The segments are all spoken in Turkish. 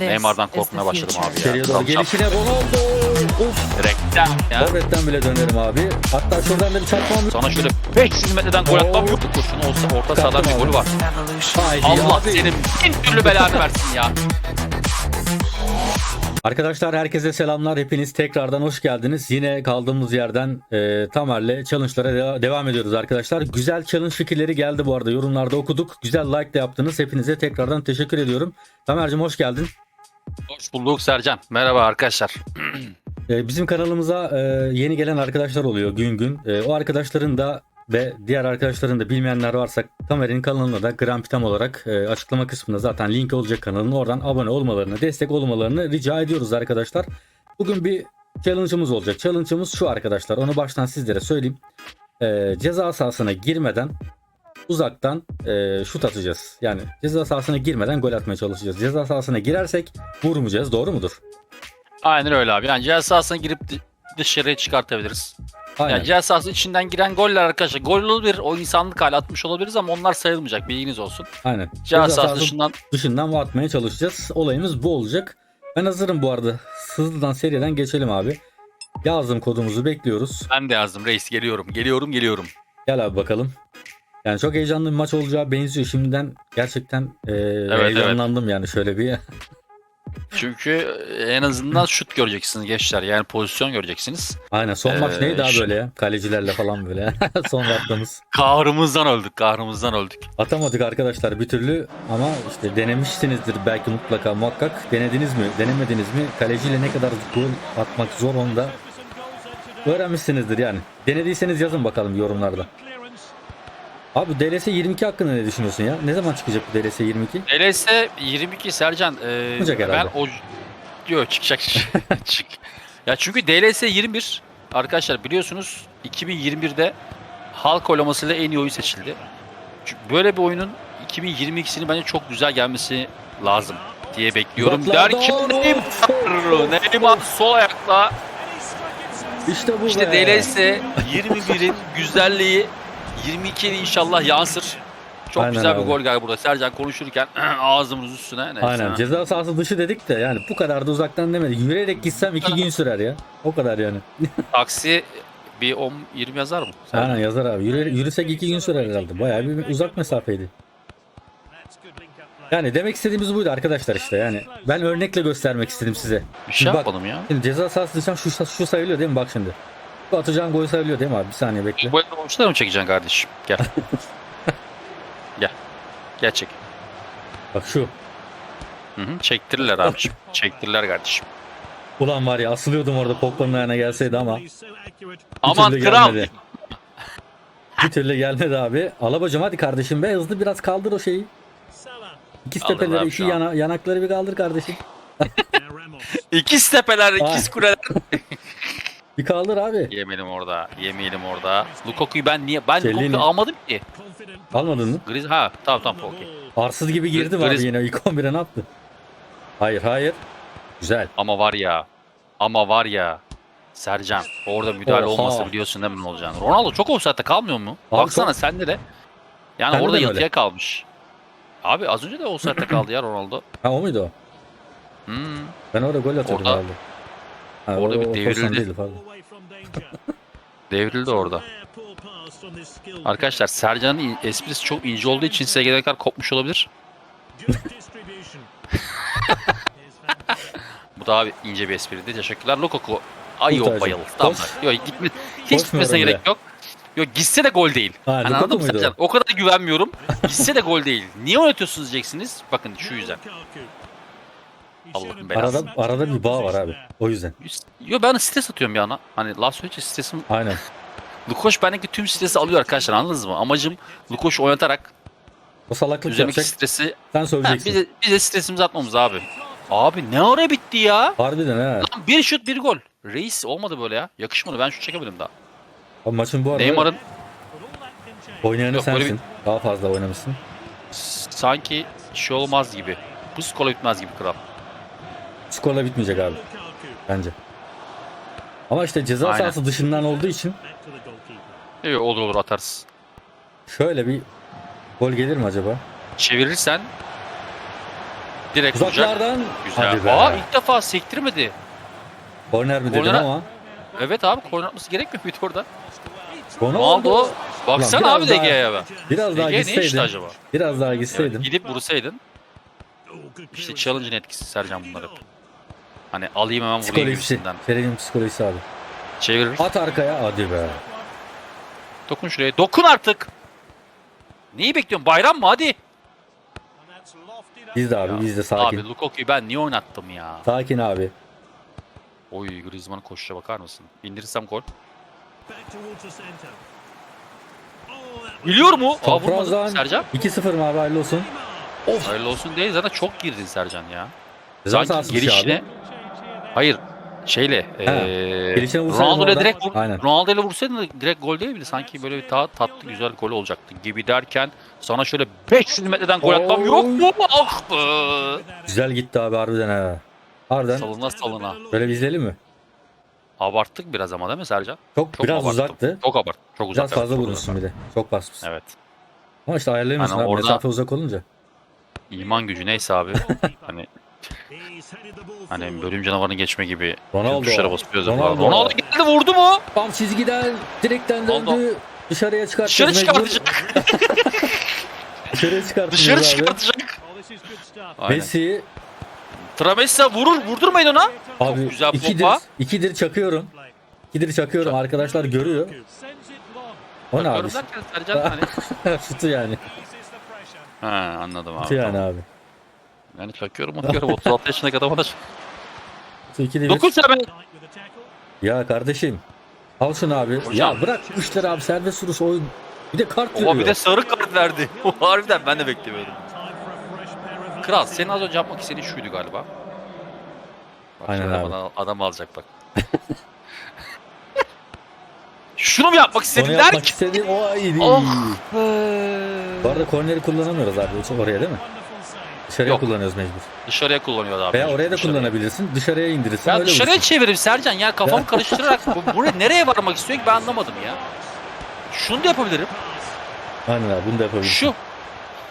Neymar'dan korkmaya başladım abi ya. İçeriye doğru Tam çap- gelişine Ronaldo. Of. Rekten ya. Forvetten bile dönerim abi. Hatta şuradan da bir çarpmam. Sana şöyle 500 metreden gol atmam yok. Kurşun olsa orta sahadan bir golü var. Haydi Allah abi. senin bin türlü belanı versin ya. Arkadaşlar herkese selamlar. Hepiniz tekrardan hoş geldiniz. Yine kaldığımız yerden e, Tamer'le challenge'lara deva- devam ediyoruz arkadaşlar. Güzel challenge fikirleri geldi bu arada. Yorumlarda okuduk. Güzel like de yaptınız. Hepinize tekrardan teşekkür ediyorum. Tamer'cim hoş geldin. Hoş bulduk Sercan. Merhaba arkadaşlar. E, bizim kanalımıza e, yeni gelen arkadaşlar oluyor gün gün. E, o arkadaşların da ve diğer arkadaşların da bilmeyenler varsa Tamer'in kanalına da Grand Pitam olarak e, açıklama kısmında zaten link olacak kanalın. Oradan abone olmalarını, destek olmalarını rica ediyoruz arkadaşlar. Bugün bir challenge'ımız olacak. Challenge'ımız şu arkadaşlar. Onu baştan sizlere söyleyeyim. Ceza sahasına girmeden uzaktan e, şut atacağız. Yani ceza sahasına girmeden gol atmaya çalışacağız. Ceza sahasına girersek vurmayacağız. Doğru mudur? Aynen öyle abi. Yani cihaz sahasına girip dışarıya çıkartabiliriz. Aynen. Yani cihaz sahası içinden giren goller arkadaşlar. Gol olabilir. O insanlık hali atmış olabiliriz ama onlar sayılmayacak. Bilginiz olsun. Aynen. Ceza sahası sahası dışından dışından atmaya çalışacağız. Olayımız bu olacak. Ben hazırım bu arada. Hızlıdan seriden geçelim abi. Yazdım kodumuzu bekliyoruz. ben de yazdım. Reis geliyorum. Geliyorum geliyorum. Gel abi bakalım. Yani çok heyecanlı bir maç olacağı benziyor. Şimdiden gerçekten e, heyecanlandım yani şöyle bir. Çünkü en azından şut göreceksiniz gençler. Yani pozisyon göreceksiniz. Aynen son maç Ee, neydi abi şu- böyle ya? Kalecilerle falan böyle. son attığımız. Kahrımızdan öldük. Kahrımızdan öldük. Atamadık arkadaşlar bir türlü ama işte denemişsinizdir belki mutlaka muhakkak. Denediniz mi? Denemediniz mi? Kaleciyle ne kadar gol atmak zor onu da öğrenmişsinizdir yani. Denediyseniz yazın bakalım yorumlarda. Abi DLS 22 hakkında ne düşünüyorsun ya? Ne zaman çıkacak bu DLS 22? LS 22 Sercan. E, Çıkacak ben herhalde. o... Yok çıkacak. Çık. Ya çünkü DLS 21 arkadaşlar biliyorsunuz 2021'de halk oylamasıyla en iyi oyun seçildi. Çünkü böyle bir oyunun 2022'sini bence çok güzel gelmesi lazım diye bekliyorum. Uzaklarda Derken Arnold. Neymar, Neymar sol ayakla İşte bu işte be. DLS 21'in güzelliği 22'ye inşallah yansır. Çok Aynen güzel bir abi. gol geldi burada. Sercan konuşurken ağzımız üstüne. Neyse. Aynen ceza sahası dışı dedik de yani bu kadar da uzaktan demedik. Yürüyerek gitsem 2 gün sürer ya. O kadar yani. Taksi bir 10 20 yazar mı? Sen- Aynen yazar abi. Yürü, yürüsek 2 gün sürer herhalde. Bayağı bir uzak mesafeydi. Yani demek istediğimiz buydu arkadaşlar işte yani. Ben örnekle göstermek istedim size. Bir şey Bak- yapmadım ya. Şimdi ceza sahası dışından şu, şu sayılıyor değil mi? Bak şimdi. Atacağın gol sayılıyor değil mi abi? Bir saniye bekle. Bu elini olmuşlar mı çekeceksin kardeşim? Gel. Gel. Gel çek. Bak şu. Hı hı. Çektirirler abiciğim. Çektirirler kardeşim. Ulan var ya asılıyordum orada Pogba'nın ayağına gelseydi ama Aman türlü kral. gelmedi. bir türlü gelmedi abi. Alabacım hadi kardeşim be hızlı biraz kaldır o şeyi. İkiz Kaldırdı tepeleri, abi iki şu an. yana, yanakları bir kaldır kardeşim. İkiz tepeler, ikiz kuleler. Bir kaldır abi. Yemeyelim orada. Yemeyelim orada. Lukaku'yu ben niye? Ben. Lukaku'yu almadım ki. Almadın mı? Griz ha tamam tamam okey. Arsız gibi girdi Gri- abi Griz- yine. İlk 11'e ne yaptı? Hayır hayır. Güzel. Ama var ya. Ama var ya. Sercan orada müdahale Oha. olmasa biliyorsun değil mi ne olacağını. Ronaldo çok offside'de kalmıyor mu? Abi Baksana çok- sende de. Yani Sende orada de yatıya kalmış. Abi az önce de offside'de kaldı ya Ronaldo. Ha o muydu o? Hmm. Ben orada gol atıyordum Orada- herhalde. Ha, orada o- bir devrildi. değildi. Devrildi orada. Arkadaşlar Sercan'ın esprisi çok ince olduğu için gelene kadar kopmuş olabilir. Bu daha bir ince bir espriydi. Teşekkürler. Lukaku. Ay yok bayıldı. Tamam. Yok gitme. Hiç gitmesine gerek yok. Yok gitse de gol değil. Ha, Hani anladın mı o? Sercan? O kadar güvenmiyorum. Gitse de gol değil. Niye oynatıyorsunuz diyeceksiniz. Bakın şu yüzden. Allah'ın belası. Arada, arada bir bağ var abi. O yüzden. Yo ben stres atıyorum bir yana. Hani laf söyleyince stresim Aynen. Lukoş bendeki tüm stresi alıyor arkadaşlar anladınız mı? Amacım Lukoş oynatarak O salaklık üzerindeki yapacak. stresi Sen ha, söyleyeceksin. bize, bize stresimizi atmamız abi. Abi ne ara bitti ya? Harbiden ha. Lan bir şut bir gol. Reis olmadı böyle ya. Yakışmadı ben şut çekemedim daha. O maçın bu arada Neymar'ın oynayanı Yok, sensin. Daha fazla oynamışsın. sanki şey olmaz gibi. Bu skola bitmez gibi kral. Skorla bitmeyecek abi bence. Ama işte ceza Aynen. sahası dışından olduğu için Yok olur olur atarız. şöyle bir gol gelir mi acaba? Çevirirsen Direkt vuracak. Uzaklardan. Güzel. Hadi be. Aa ilk defa sektirmedi. Korner mi dedim ama. Evet abi korner atması gerekmiyor muydu orada? Ronaldo. Ronaldo. Baksana Ulan abi biraz daha- DG'ye be. Biraz daha DG ne işte gitseydin. acaba? Biraz daha Evet, gitseydin. gidip vursaydın. İşte challenge'ın etkisi Sercan bunlar hep. Hani alayım hemen vurayım Psikolojisi. gibisinden. Serinin psikolojisi abi. Çevirir. At arkaya. Hadi be. Dokun şuraya. Dokun artık. Neyi bekliyorsun? Bayram mı? Hadi. Biz de abi biz de sakin. Abi Lukaku'yu ben niye oynattım ya? Sakin abi. Oy Griezmann'ın koşuşa bakar mısın? İndirirsem gol. Biliyor mu? Aa, vurmadı. Çaprazdan Sercan. 2-0 mı abi hayırlı olsun. Hayırlı olsun değil. Zaten çok girdin Sercan ya. Ceza Sanki sahası dışı gelişine... abi. Hayır. Şeyle. vursaydın Ronaldo ile direkt. Ronaldo ile vursaydın direkt gol değil miydi? Sanki böyle bir daha tatlı güzel gol olacaktı gibi derken sana şöyle 500 metreden gol atmam yok mu? Ah be. Güzel gitti abi harbiden ha. Harbiden. Salına salına. Böyle bir izleyelim mi? Abarttık biraz ama değil mi Sercan? Çok, Çok biraz abarttım. uzaktı. Çok abart. Çok uzak. Biraz evet, fazla çok vurmuşsun bir de. Çok basmışsın. Evet. Ama işte ayarlayamıyorsun Hani abi. orada- Mesafe uzak olunca. İman gücü neyse abi. hani hani bölüm canavarını geçme gibi Ronaldo. tuşlara basıyoruz. Ronaldo. Ronaldo. Ronaldo geldi vurdu mu? Tam çizgiden direkten döndü. Ronaldo. Dışarıya çıkarttı. Dışarı çıkartacak. Dışarıya çıkarttı. Dışarı çıkartacak. Messi Travessa vurur. Vurdurmayın ona. abi güzel bir ikidir, bomba. ikidir çakıyorum. İkidir çakıyorum. Arkadaşlar görüyor. O ne abi? Hani. Şutu yani. Ha anladım Şutu abi. yani tamam. abi. Yani çakıyorum atıyorum. 36 yaşındaki adama da Şutu ikili bir. Dokun sen be. Ya kardeşim. Al şunu abi. Hocam. Ya bırak bu işleri abi. Serbest vuruş oyun. Bir de kart Oha bir de sarı kart verdi. Harbiden ben de beklemiyordum. Kral senin az önce yapmak istediğin şuydu galiba. Bak, Aynen şöyle abi. Adam, adam alacak bak. Şunu mu yapmak istedin Onu yapmak derken? istediğim o iyiydi. Oh Bu arada korneri kullanamıyoruz abi oraya değil mi? Dışarıya Yok. kullanıyoruz mecbur. Dışarıya kullanıyor abi. Veya oraya da Dışarıya. kullanabilirsin. Dışarıya indirirsin. Ya öyle dışarıya vurursun. çevirip Sercan ya kafamı karıştırarak bu, buraya nereye varmak istiyor ki ben anlamadım ya. Şunu da yapabilirim. Aynen abi bunu da yapabilirsin. Şu.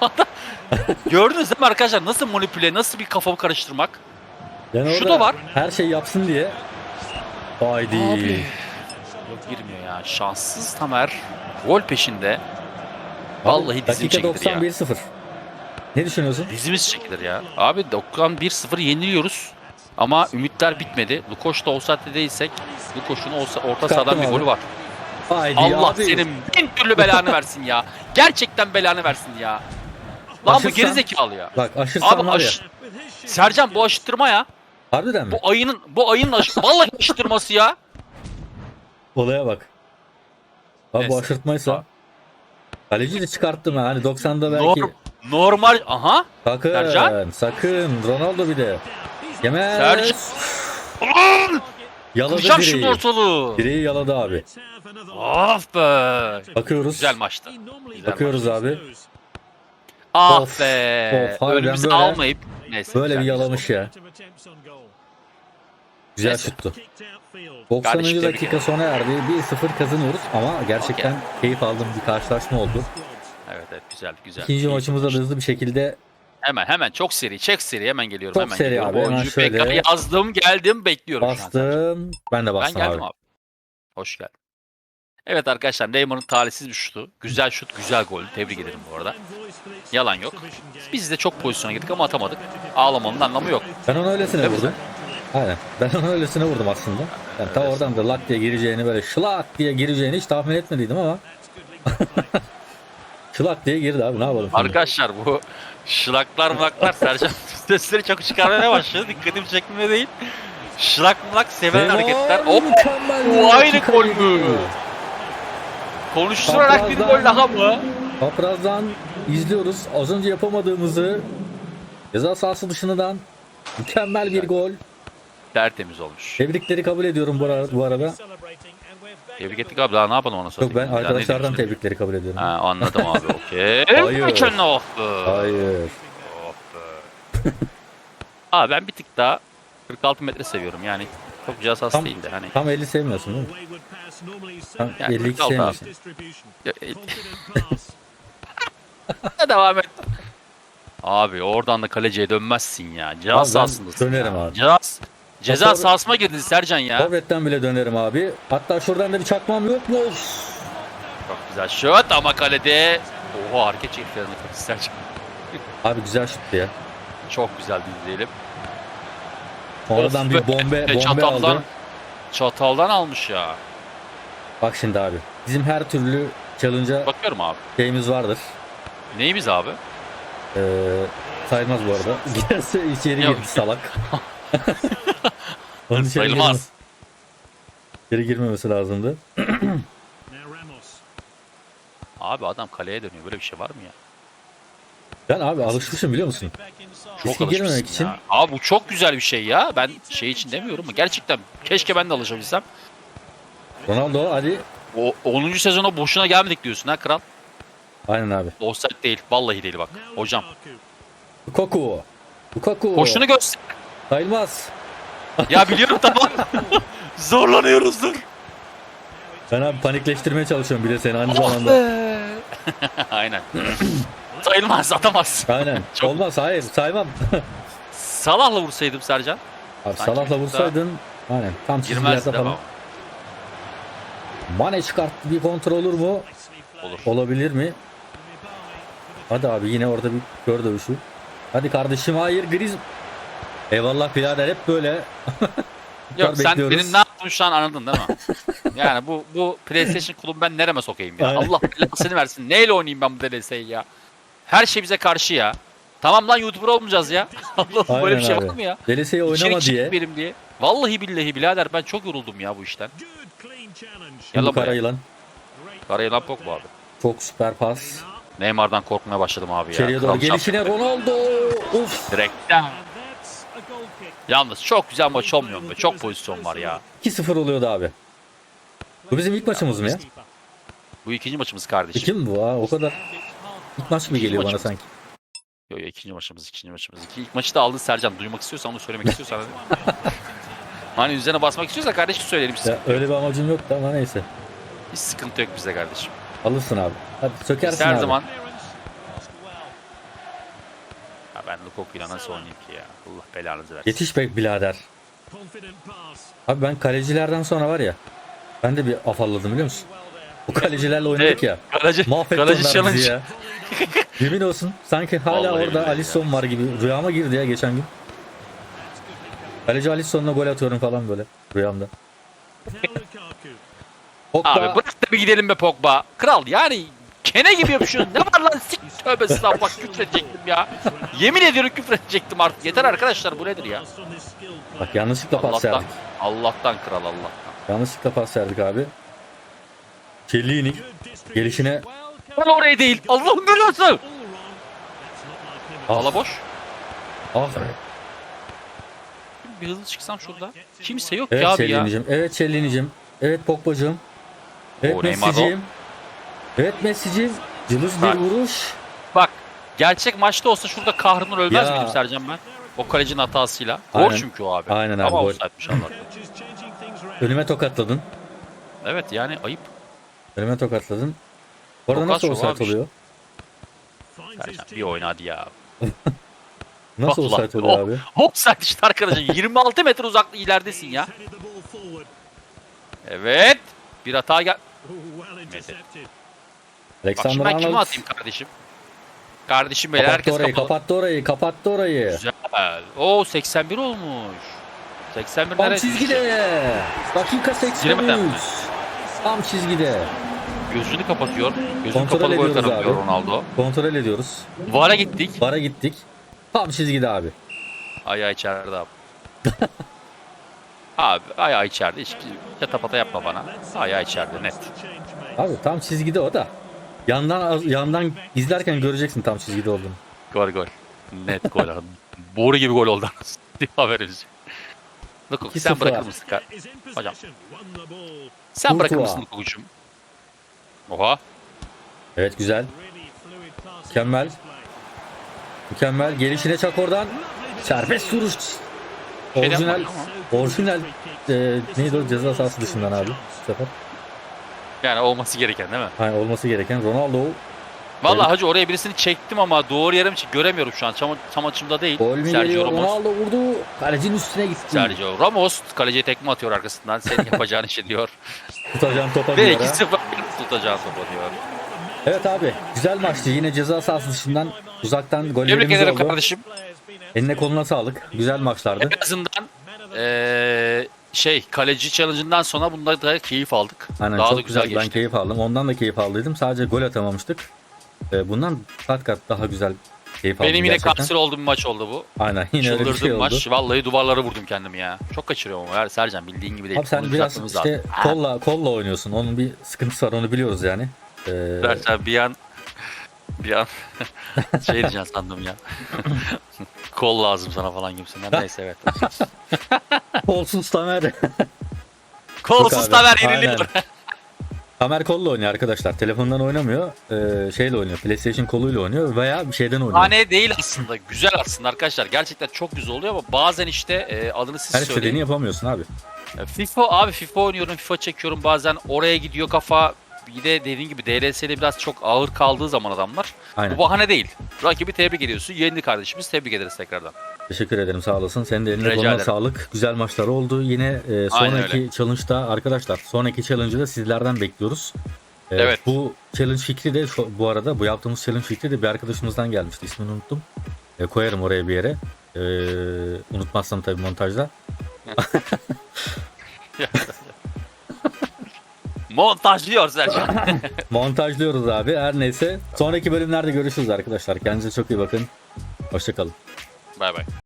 Gördünüz değil mi arkadaşlar nasıl manipüle, nasıl bir kafamı karıştırmak? Yani şu orada da var. Her şey yapsın diye. Haydi. Abi. Yok girmiyor ya. Şanssız Tamer. Gol peşinde. Vallahi dizim Dakika çekilir ya. 91-0. Ne düşünüyorsun? Dizimiz çekilir ya. Abi 91-0 yeniliyoruz. Ama ümitler bitmedi. Lukoş da offside'de değilsek Lukoş'un olsa orta sahadan bir abi. golü var. Haydi Allah abi. senin bin türlü belanı versin ya. Gerçekten belanı versin ya. Lan bu Aşırsan- gerizekalı ya. Bak aşırsan Abi var ya. aş... Sercan bu aşıttırma ya. Harbiden mi? Bu ayının bu ayının aşı... Vallahi aşıttırması ya. Olaya bak. Abi bu Neyse. aşırtmaysa. Kaleci de çıkarttım ha. Hani 90'da belki. Norm- normal aha. Sakın. Sercan. Sakın. Ronaldo bir de. Yemez. Sercan. Yaladı Kıracağım direği. ortalığı. Direği yaladı abi. Of be. Bakıyoruz. Güzel maçtı. Güzel Bakıyoruz abi. Ah Of, be. of, harbiden Önümüzü böyle- almayıp. Neyse. Böyle bir yalamış ya. Güzel Neyse. şuttu. 90. Kardeşim, tebrik dakika sona erdi. 1-0 kazanıyoruz ama gerçekten keyif aldığım bir karşılaşma oldu. Evet güzel güzel. İkinci Keyifli maçımızda maç. da hızlı bir şekilde Hemen hemen çok seri. Çek seri hemen geliyorum. Çok hemen seri geliyorum. abi, hemen Oyuncuyu şöyle. Yazdım geldim bekliyorum şu an. bastım. Ben de Ben bastım geldim abi. abi. Hoş geldin. Evet arkadaşlar Neymar'ın talihsiz bir şutu. Güzel şut, güzel gol. Tebrik ederim bu arada. Yalan yok. Biz de çok pozisyona girdik ama atamadık. Ağlamanın anlamı yok. Ben onu öylesine Değil mi vurdum. Aynen. Ben onu öylesine vurdum aslında. Yani ta oradan da lak diye gireceğini böyle şılak diye gireceğini hiç tahmin etmediydim ama. şılak diye girdi abi ne yapalım? Arkadaşlar bu şılaklar mılaklar Sercan sesleri çok çıkarmaya başladı. Dikkatimi çekmeye değil. Şılak mılak seven Neymar hareketler. Hop! Bu aynı gol mü? Konuşturarak bir gol daha mı? Çaprazdan izliyoruz. Az önce yapamadığımızı ceza sahası dışından mükemmel bir gol. Tertemiz olmuş. Tebrikleri kabul ediyorum bu arada. Bu arada. Tebrik ettik abi daha ne yapalım ona sonra. Yok ben arkadaşlardan tebrikleri kabul ediyorum. Ha, anladım abi okey. Hayır. Mükemmel be. Hayır. Oh. Abi ben bir tık daha 46 metre seviyorum yani. Çok cihaz has Tam- değildi hani. Tam 50 sevmiyorsun değil mi? Tam Yani 52 46 abi. sevmiyorsun. Ya, e, devam et. Abi oradan da kaleciye dönmezsin ya. Ceza Abi ben sahasındasın dönerim ya. abi. Ceza, ceza Tabii. sahasına girdin Sercan ya. Forvet'ten bile dönerim abi. Hatta şuradan da bir çakmam yok mu? Çok güzel şut ama kalede. Oha hareket çektiklerini Sercan. Abi güzel şuttu ya. Çok güzel izleyelim. Sonradan Of bir be. bombe bombe çataldan, aldı. çataldan almış ya. Bak şimdi abi. Bizim her türlü challenge'a Bakıyorum abi. şeyimiz vardır. Neyimiz abi? Ee, sayılmaz bu arada. Girse içeri girdi salak. Onun içeri Sayılmaz. girmez- İçeri girmemesi lazımdı. Abi adam kaleye dönüyor. Böyle bir şey var mı ya? Ben abi alışmışım biliyor musun? Çok Riske girmemek için. ya. Abi bu çok güzel bir şey ya. Ben şey için demiyorum ama gerçekten keşke ben de alışabilsem. Ronaldo hadi. O 10. sezona boşuna gelmedik diyorsun ha kral. Aynen abi. Offside değil. Vallahi değil bak. Hocam. Lukaku. Lukaku. Koşunu göster. Sayılmaz. Ya biliyorum tamam. Zorlanıyoruzdur. Ben abi panikleştirmeye çalışıyorum bir de seni aynı Oh zamanda. Aynen. Sayılmaz atamaz. Aynen. Çok- Olmaz hayır saymam. Salah'la vursaydım Sercan. Abi Sanki Salah'la bir tık vursaydın aynen tam çizgilerde Girmezdi falan. ama. Mane çıkarttı bir kontrol olur mu? Olur. Olabilir mi? Hadi abi yine orada bir kör dövüşü. Hadi kardeşim hayır Griz. Eyvallah birader hep böyle. Yok sen bekliyoruz. benim ne yaptığımı şu an anladın değil mi? yani bu bu PlayStation kulübü ben nereme sokayım ya? Aynen. Allah belasını versin. Neyle oynayayım ben bu DLS'yi ya? Her şey bize karşı ya. Tamam lan YouTuber olmayacağız ya. Allah böyle bir şey var mı ya? Delise'yi oynama diye. çekmeyelim diye. Vallahi billahi birader ben çok yoruldum ya bu işten. Bu kara yılan. Great. Karayılan Pogba abi. Çok süper pas. Neymar'dan korkmaya başladım abi ya. İçeriye doğru gelişine Ronaldo. Uf. Direkten. Yalnız çok güzel maç olmuyor mu? Çok pozisyon var ya. 2-0 oluyordu abi. Bu bizim ilk maçımız mı ya? Bu ikinci maçımız kardeşim. İki mi bu ha? O kadar. İlk maç mı İkinci geliyor bana maçımız. sanki? Yok yok ikinci maçımız ikinci maçımız. İki, ilk maçı da aldın Sercan. Duymak istiyorsan onu söylemek istiyorsan. hadi. hani üzerine basmak istiyorsa kardeşim söyleyelim. Hiç, Ya öyle bir amacım yoktu ama neyse. hiç sıkıntı yok bize kardeşim. Alırsın abi. Hadi sökersin Biz her abi. zaman ya ben Lukaku'yla nasıl oynayayım ki ya? Allah belanızı versin. Yetiş be birader. Abi ben kalecilerden sonra var ya. Ben de bir afalladım biliyor musun? Bu kalecilerle oynadık Evet. ya. Kaleci, Mahvetti kaleci onlar challenge. bizi ya. Yemin olsun sanki hala Vallahi orada Alisson var gibi. Rüyama girdi ya geçen gün. Kaleci Alisson'la gol atıyorum falan böyle rüyamda. Pogba, Abi bırak da bir gidelim be Pogba. Kral yani kene gibi yapışıyorsun. ne var lan sik tövbe estağfurullah küfredecektim ya. Yemin ediyorum küfredecektim artık. Yeter arkadaşlar bu nedir ya? Bak yanlışlıkla pas Allah'tan, verdik. Allah'tan kral Allah'tan. Yanlışlıkla pas verdik abi. Distribution. gelişine Lan oraya değil. Allah'ım belası. him. Ala boş. ah. Bir hızlı çıksam şurada. Kimse yok ya Evet abi ya. Cellinicim. Evet Cellinicim. Evet Pogba'cığım. Evet Oo, Neymar Messi'cim. Evet Messi'cim. Cılız Bak. bir vuruş. Bak gerçek maçta olsa şurada kahrından ölmez Ya. miydim Sercan ben? O kalecinin hatasıyla. Aynen. Gol çünkü o abi. Aynen abi, Ama gol. offside'miş Allah. Coach is changing things around. Önüme tokatladın. Evet yani ayıp. Önüme tokatladın. Bu arada Tokat nasıl şovu offside abi işte. oluyor? Sercan bir oyna hadi ya. Nasıl Allah. offside oluyor Oh. abi? Offside işte arkadaşlar. 26 metre uzakta ileridesin ya. Evet. Bir hata gel. Bak şimdi Alexander ben kime Arnold atayım kardeşim? Kardeşim beyler kapattı herkes orayı, kapalı. kapattı orayı, kapattı orayı. Güzel. Oo 81 olmuş. 81 Tam neresi? çizgide. Dakika 83. Giremeden mi? Tam çizgide. Gözünü kapatıyor. Gözünü Kontrol kapalı gol ediyoruz atamıyor abi. Ronaldo. Kontrol ediyoruz. Vara gittik. Bara gittik. Tam çizgide abi. Ayağı içeride abi. abi ayağı içeride. Hiç çatapata yapma bana. Ayağı içeride net. Abi tam çizgide o da. Yandan yandan izlerken göreceksin tam çizgide olduğunu. Gol gol. Net gol. Boru gibi gol oldu. Haberimiz yok. Lukuk sen 2-0. bırakır mısın? Hocam. Sen bırakır Courtois. mısın Lukuk'cum? Oha. Evet güzel. Mükemmel. Mükemmel. Gelişine çak oradan. Serbest vuruş. Şey Orijinal. Orijinal. E, neydi o ceza sahası dışından abi. Bu sefer. Yani olması gereken değil mi? Hayır, olması gereken Ronaldo. Vallahi hacı oraya birisini çektim ama doğru yerim için göremiyorum şu an. Tam, tam açımda değil. Gol mü Sergio geliyor? Ramos. Ronaldo vurdu. Kalecinin üstüne gitti. Sergio Ramos kaleciye tekme atıyor arkasından. Senin yapacağın işi diyor. Tutacağım topa Ve diyor ha. 2-0 tutacağın topa diyor. Evet abi güzel maçtı. Yine ceza sahası dışından uzaktan Tebrik gollerimiz ederim oldu. kardeşim. Eline koluna sağlık. Güzel maçlardı. En azından eee, şey kaleci challenge'ından sonra bunda da keyif aldık. Aynen Daha çok da güzel, güzel. Ben geçti. keyif aldım. Ondan da keyif aldıydım. Sadece gol atamamıştık. Ee, bundan kat kat daha güzel keyif aldım Benim yine gerçekten. kanser olduğum bir maç oldu bu. Aynen yine öyle bir şey oldu. maç. Vallahi duvarlara vurdum kendimi ya. Çok kaçırıyorum ama ya Sercan bildiğin gibi değil. Abi sen Bunu biraz düzeltmemiz işte lazım. Ha, kolla kolla oynuyorsun. Onun bir sıkıntısı var onu biliyoruz yani. Ee, Sercan bir an bir an şey diyeceğim sandım ya. Kol lazım sana falan gibisinden. Neyse evet. kolsuz Tamer. Kolsuz abi, aynen. yeniliyor. Tamer kolla oynuyor arkadaşlar. Telefondan oynamıyor. Ee, şeyle oynuyor. PlayStation koluyla oynuyor veya bir şeyden oynuyor. Hane değil aslında. Güzel aslında arkadaşlar. Gerçekten çok güzel oluyor ama bazen işte e, adını siz Her söyleyin. istediğini yapamıyorsun abi. Ya FIFA abi FIFA oynuyorum, FIFA çekiyorum bazen oraya gidiyor kafa. Bir de dediğin gibi DLS'de biraz çok ağır kaldığı zaman adamlar. Aynen. Bu bahane değil. Rakibi tebrik ediyorsun. Yendi kardeşimiz. Tebrik ederiz tekrardan. Teşekkür ederim sağ olasın. Senin de eline koluna sağlık. Güzel maçlar oldu. Yine e, sonraki challenge'da arkadaşlar sonraki challenge'ı da sizlerden bekliyoruz. E, Evet. Bu challenge fikri de şu- bu arada bu yaptığımız challenge fikri de bir arkadaşımızdan gelmişti. İsmini unuttum. E, koyarım oraya bir yere. E, unutmazsam tabii montajda. Montajlıyor Sercan. Montajlıyoruz abi. Her neyse. Sonraki bölümlerde görüşürüz arkadaşlar. Kendinize çok iyi bakın. Hoşçakalın. Bay bay.